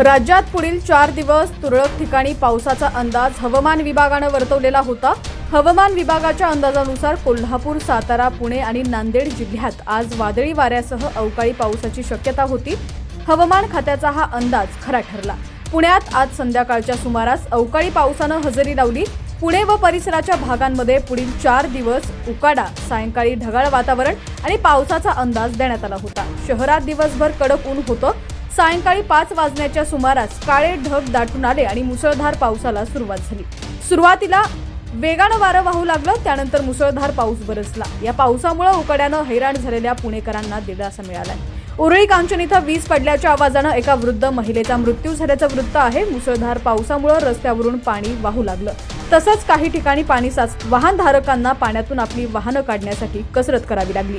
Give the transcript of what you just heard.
राज्यात पुढील चार दिवस तुरळक ठिकाणी पावसाचा अंदाज हवामान विभागानं वर्तवलेला होता. हवामान विभागाच्या अंदाजानुसार कोल्हापूर सातारा पुणे आणि नांदेड जिल्ह्यात आज वादळी वाऱ्यासह अवकाळी पावसाची शक्यता होती. हवामान खात्याचा हा अंदाज खरा ठरला. पुण्यात आज संध्याकाळच्या सुमारास अवकाळी पावसानं हजेरी लावली. पुणे व परिसराच्या भागांमध्ये पुढील चार दिवस उकाडा सायंकाळी ढगाळ वातावरण आणि पावसाचा अंदाज देण्यात आला होता. शहरात दिवसभर कडक ऊन होतं. सायंकाळी पाच वाजण्याच्या सुमारास काळे ढग दाटून आले आणि मुसळधार पावसाला सुरुवात झाली. सुरुवातीला वेगानं वारं वाहू लागलं त्यानंतर मुसळधार पाऊस बरसला. या पावसामुळे उकड्यानं हैराण झालेल्या पुणेकरांना दिलासा मिळालाय. उरळी कांचन इथं वीज पडल्याच्या आवाजानं एका वृद्ध महिलेचा मृत्यू झाल्याचं वृत्त आहे. मुसळधार पावसामुळे रस्त्यावरून पाणी वाहू लागलं. तसंच काही ठिकाणी पाणी साच वाहनधारकांना पाण्यातून आपली वाहनं काढण्यासाठी कसरत करावी लागली.